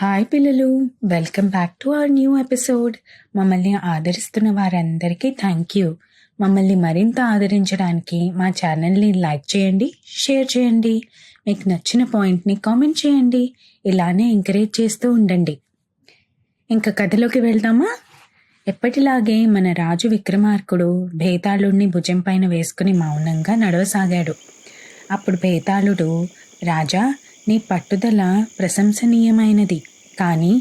Hi పిల్లలు welcome back to our new episode. మమ్మల్ని ఆదరిస్తున్న వారందరికీ థ్యాంక్ యూ. మమ్మల్ని మరింత ఆదరించడానికి మా ఛానల్ని లైక్ చేయండి షేర్ చేయండి. మీకు నచ్చిన పాయింట్ని కామెంట్ చేయండి. ఇలానే ఎంకరేజ్ చేస్తూ ఉండండి. ఇంకా కథలోకి వెళ్దామా? ఎప్పటిలాగే మన రాజు విక్రమార్కుడు భేతాళుడిని భుజం పైన వేసుకుని మౌనంగా నడవసాగాడు. అప్పుడు భేతాళుడు రాజా నీ పట్టుదల ప్రశంసనీయమైనది. కానీ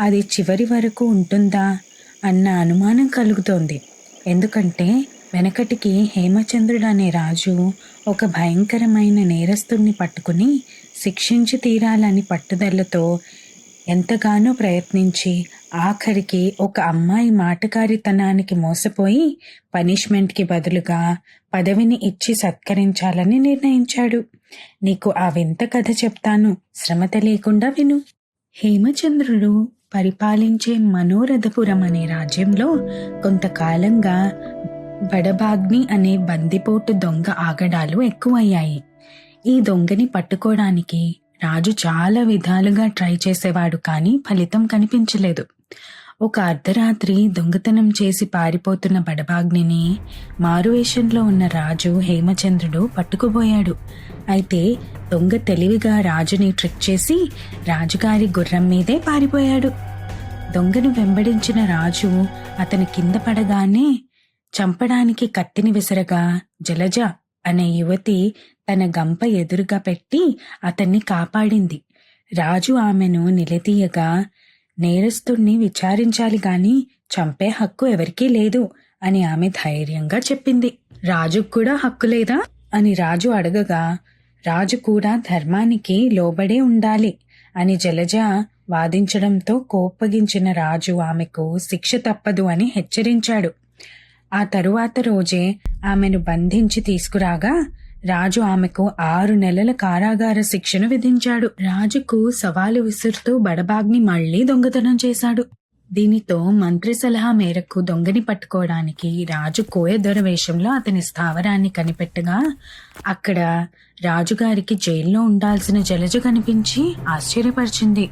అది చివరి వరకు ఉంటుందా అన్న అనుమానం కలుగుతోంది. ఎందుకంటే వెనకటికి హేమచంద్రుడు అనే రాజు ఒక భయంకరమైన నేరస్తుడిని పట్టుకుని శిక్షించి తీరాలని పట్టుదలతో ఎంతగానో ప్రయత్నించి ఆఖరికి ఒక అమ్మాయి మాటకారితనానికి మోసపోయి పనిష్మెంట్కి బదులుగా పదవిని ఇచ్చి సత్కరించాలని నిర్ణయించాడు. నీకు ఆ వింత కథ చెప్తాను. శ్రమత లేకుండా విను. హేమచంద్రుడు పరిపాలించే మనోరథపురం అనే రాజ్యంలో కొంతకాలంగా బడబాగ్ని అనే బందిపోటు దొంగ ఆగడాలు ఎక్కువయ్యాయి. ఈ దొంగని పట్టుకోవడానికి రాజు చాలా విధాలుగా ట్రై చేసేవాడు కానీ ఫలితం కనిపించలేదు. ఒక అర్ధరాత్రి దొంగతనం చేసి పారిపోతున్న బడబాగ్నిని మారువేషంలో ఉన్న రాజు హేమచంద్రుడు పట్టుకుపోయాడు. అయితే దొంగ తెలివిగా రాజుని ట్రిక్ చేసి రాజుగారి గుర్రం మీదే పారిపోయాడు. దొంగను వెంబడించిన రాజు అతని కింద పడగానే చంపడానికి కత్తిని విసరగా జలజ అనే యువతి తన గంప ఎదురుగా పెట్టి అతన్ని కాపాడింది. రాజు ఆమెను నిలదీయగా నేరస్తుణ్ణి విచారించాలి గాని చంపే హక్కు ఎవరికీ లేదు అని ఆమె ధైర్యంగా చెప్పింది. రాజుకు కూడా హక్కు లేదా? అని రాజు అడగగా రాజు కూడా ధర్మానికి లోబడే ఉండాలి అని జలజ వాదించడంతో కోప్పగించిన రాజు ఆమెకు శిక్ష తప్పదు అని హెచ్చరించాడు. ఆ తరువాత రోజే ఆమెను బంధించి తీసుకురాగా రాజు ఆమెకు ఆరు నెలల కారాగార శిక్షను విధించాడు. రాజుకు సవాలు విసురుతూ బడబాగ్ని మళ్ళీ దొంగతనం చేశాడు. దీనితో మంత్రి సలహా మేరకు దొంగని పట్టుకోవడానికి రాజు కోయదొర వేషంలో అతని స్థావరాన్ని కనిపెట్టగా అక్కడ రాజుగారికి జైల్లో ఉండాల్సిన జలజ కనిపించి ఆశ్చర్యపరిచింది.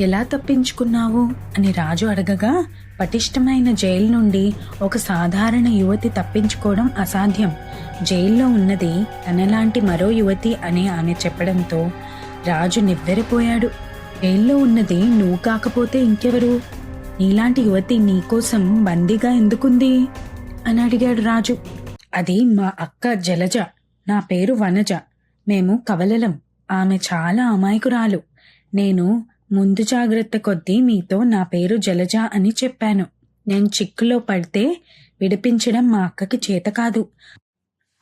ఎలా తప్పించుకున్నావు అని రాజు అడగగా పటిష్టమైన జైలు నుండి ఒక సాధారణ యువతి తప్పించుకోవడం అసాధ్యం. జైల్లో ఉన్నది తనలాంటి మరో యువతి అని ఆమె చెప్పడంతో రాజు నివ్వెరపోయాడు. జైల్లో ఉన్నది నువ్వు కాకపోతే ఇంకెవరు? నీలాంటి యువతి నీకోసం బందీగా ఎందుకుంది? అని అడిగాడు రాజు. అది మా అక్క జలజ. నా పేరు వనజ. మేము కవలలం. ఆమె చాలా అమాయకురాలు. నేను ముందు జాగ్రత్త కొద్దీ మీతో నా పేరు జలజ అని చెప్పాను. నేను చిక్కులో పడితే విడిపించడం మా అక్కకి చేత కాదు.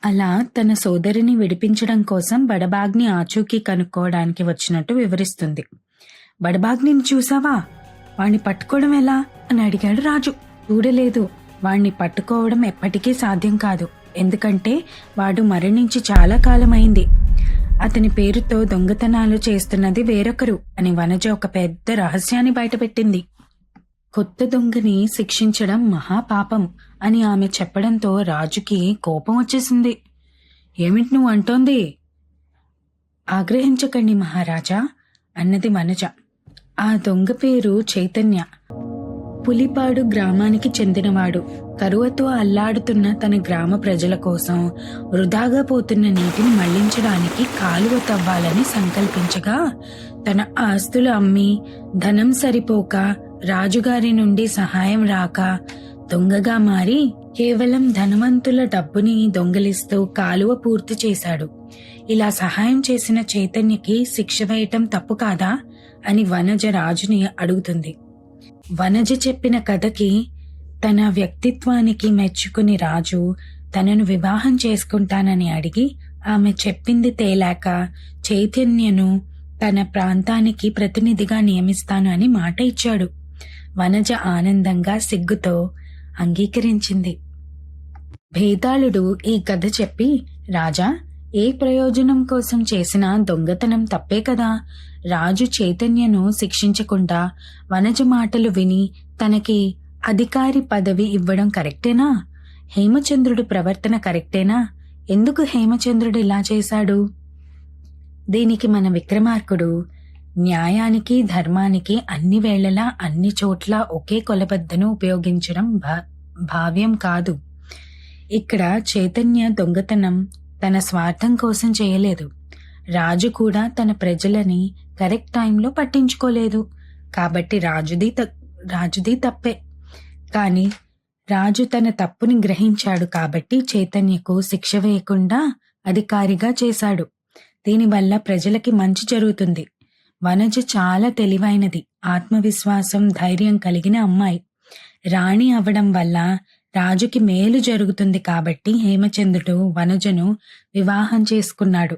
అలా తన సోదరిని విడిపించడం కోసం బడబాగ్ని ఆచూకీ కనుక్కోవడానికి వచ్చినట్టు వివరిస్తుంది. బడబాగ్నిని చూసావా? వాణ్ణి పట్టుకోవడం ఎలా? అని అడిగాడు రాజు. చూడలేదు. వాణ్ణి పట్టుకోవడం ఎప్పటికీ సాధ్యం కాదు. ఎందుకంటే వాడు మరణించి చాలా కాలమైంది. అతని పేరుతో దొంగతనాలు చేస్తున్నది వేరొకరు అని వనజ ఒక పెద్ద రహస్యాన్ని బయటపెట్టింది. కొత్త దొంగని శిక్షించడం మహాపాపం అని ఆమె చెప్పడంతో రాజుకి కోపం వచ్చేసింది. ఏమిటి నువ్వు అంటోంది? ఆగ్రహించకండి మహారాజా అన్నది వనజ. ఆ దొంగ పేరు చైతన్య. పులిపాడు గ్రామానికి చెందినవాడు. కరువతో అల్లాడుతున్న తన గ్రామ ప్రజల కోసం వృధాగా పోతున్న నీటిని మళ్ళించడానికి కాలువ తవ్వాలని సంకల్పించగా తన ఆస్తులు అమ్మి ధనం సరిపోక రాజుగారి నుండి సహాయం రాక దొంగగా మారి కేవలం ధనవంతుల డబ్బుని దొంగలిస్తూ కాలువ పూర్తి చేశాడు. ఇలా సహాయం చేసిన చైతన్యకి శిక్ష వేయటం తప్పు కాదా? అని వనజ రాజుని అడుగుతుంది. వనజ చెప్పిన కథకి తన వ్యక్తిత్వానికి మెచ్చుకుని రాజు తనను వివాహం చేసుకుంటానని అడిగి ఆమె చెప్పింది తేలాక చైతన్యను తన ప్రాంతానికి ప్రతినిధిగా నియమిస్తాను అని మాట ఇచ్చాడు. వనజ ఆనందంగా సిగ్గుతో అంగీకరించింది. భేదాళుడు ఈ కథ చెప్పి రాజా ఏ ప్రయోజనం కోసం చేసిన దొంగతనం తప్పే కదా. రాజు చైతన్యను శిక్షించకుండా వనజ మాటలు విని తనకి అధికారి పదవి ఇవ్వడం కరెక్టేనా? హేమచంద్రుడి ప్రవర్తన కరెక్టేనా? ఎందుకు హేమచంద్రుడు ఇలా చేశాడు? దీనికి మన విక్రమార్కుడు న్యాయానికి ధర్మానికి అన్ని వేళలా అన్ని చోట్ల ఒకే కొలబద్దను ఉపయోగించడం భా- భావ్యం కాదు. ఇక్కడ చైతన్య దొంగతనం తన స్వార్థం కోసం చేయలేదు. రాజు కూడా తన ప్రజలని కరెక్ట్ టైంలో పట్టించుకోలేదు. కాబట్టి రాజుది త- రాజుది తప్పే. కానీ రాజు తన తప్పుని గ్రహించాడు కాబట్టి చైతన్యకు శిక్ష వేయకుండా అధికారిగా చేశాడు. దీనివల్ల ప్రజలకి మంచి జరుగుతుంది. వనజ చాలా తెలివైనది. ఆత్మవిశ్వాసం ధైర్యం కలిగిన అమ్మాయి. రాణి అవ్వడం వల్ల రాజుకి మేలు జరుగుతుంది కాబట్టి హేమచంద్రుడు వనజను వివాహం చేసుకున్నాడు.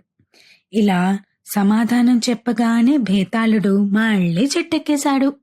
ఇలా సమాధానం చెప్పగానే భేతాళుడు మళ్ళీ చెట్టెక్కేశాడు.